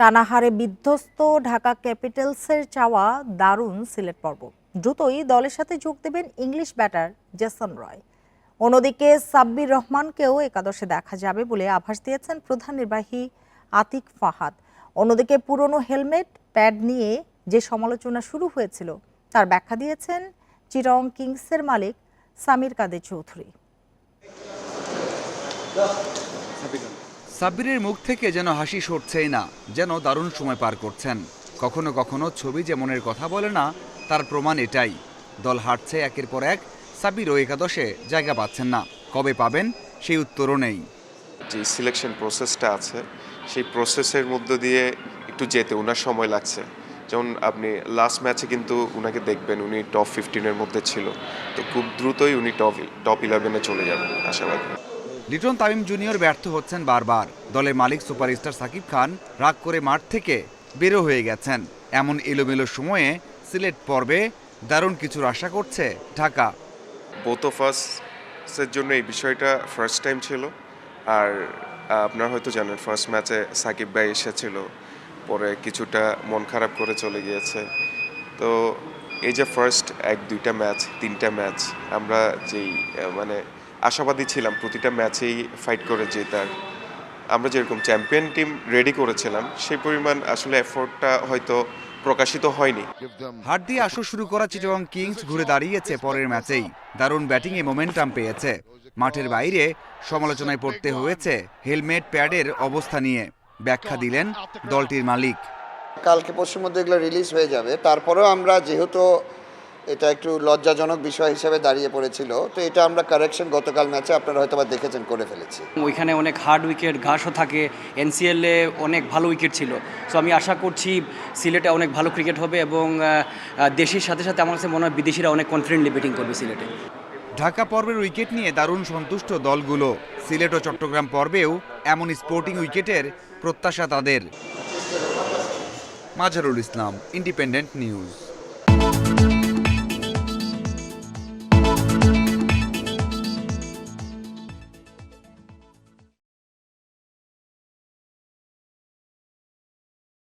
টানাহারে বিধ্বস্ত ঢাকা ক্যাপিটালসের চাওয়া দারুণ সিলেট পর্ব। দ্রুতই দলের সাথে যোগ দেবেন ইংলিশ ব্যাটার জেসন রয়। অন্যদিকে সাব্বির রহমানকেও একাদশে দেখা যাবে বলে আভাস দিয়েছেন প্রধান নির্বাহী আতিক ফাহাদ। অন্যদিকে পুরনো হেলমেট, প্যাড নিয়ে যে সমালোচনা শুরু হয়েছিল, তার ব্যাখ্যা দিয়েছেন চিরং কিংসের মালিক সামির কাদের চৌধুরী। সাব্বিরের মুখ থেকে যেন হাসি সরছেই না, যেন দারুণ সময় পার করছেন। কখনো কখনো ছবি যে মনের কথা বলে না, তার প্রমাণ এটাই। দল হাঁটছে একের পর এক, সাব্বিরও একাদশে জায়গা পাচ্ছেন না। কবে পাবেন, সেই উত্তরও নেই। যে সিলেকশন প্রসেসটা আছে, সেই প্রসেসের মধ্য দিয়ে একটু যেতে ওনার সময় লাগছে। যেমন আপনি লাস্ট ম্যাচে কিন্তু উনাকে দেখবেন, উনি টপ ফিফটিনের মধ্যে ছিল। তো খুব দ্রুতই উনি টপ টপ ইলেভেনে চলে যাবেন, আশাবাদী। লিটন তামিম জুনিয়র ব্যর্থ হচ্ছেন বারবার। দলের মালিক সুপারস্টার সাকিব খান রাগ করে মাঠ থেকে বেরো হয়ে গেছেন। এমন এলোমেলো সময়ে সিলেট পর্বে দারুণ কিছুর আশা করছে ঢাকা। বোথ জন্য এই বিষয়টা ফার্স্ট টাইম ছিল। আর আপনারা হয়তো জানেন ফার্স্ট ম্যাচে সাকিব ভাই এসেছিল। পরে কিছুটা মন খারাপ করে চলে গিয়েছে। তো এই যে ফার্স্ট এক দুইটা ম্যাচ তিনটা ম্যাচ আমরা যেই মানে আশাবাদী ছিলাম প্রতিটা ম্যাচেই ফাইট করে জেতার। আমরা যেরকম চ্যাম্পিয়ন টিম রেডি করেছিলাম সেই পরিমাণ আসলে এফোর্টটা হয়তো প্রকাশিত হয়নি। হাট দিয়ে আসর শুরু করা চিটগং কিংস ঘুরে দাঁড়িয়েছে পরের ম্যাচেই। দারুণ ব্যাটিংয়ে মোমেন্টাম পেয়েছে। মাঠের বাইরে সমালোচনায় পড়তে হয়েছে হেলমেট প্যাডের অবস্থা নিয়ে। ব্যাখ্যা দিলেন দলটির মালিক। কালকে পরশুর মধ্যে এগুলো রিলিজ হয়ে যাবে। তারপরেও আমরা যেহেতু এটা একটু লজ্জাজনক বিষয় হিসেবে দাঁড়িয়ে পড়েছিল। তো এটা আমরা কারেকশন গতকাল ম্যাচে আপনারা হয়তো বা দেখেছেন করে ফেলেছি। ওইখানে অনেক হার্ড উইকেট ঘাসও থাকে। এনসিএলে অনেক ভালো উইকেট ছিল। সো আমি আশা করছি সিলেটে অনেক ভালো ক্রিকেট হবে এবং দেশের সাথে সাথে আমার কাছে মনে হয় বিদেশিরা অনেক কনফিডেন্টলি ব্যাটিং করবে সিলেটে। ঢাকা পর্বের উইকেট নিয়ে দারুণ সন্তুষ্ট দলগুলো। সিলেট ও চট্টগ্রাম পর্বেও এমন স্পোর্টিং উইকেটের প্রত্যাশা তাদের। মাজারুল ইসলাম ইন্ডিপেন্ডেন্ট নিউজ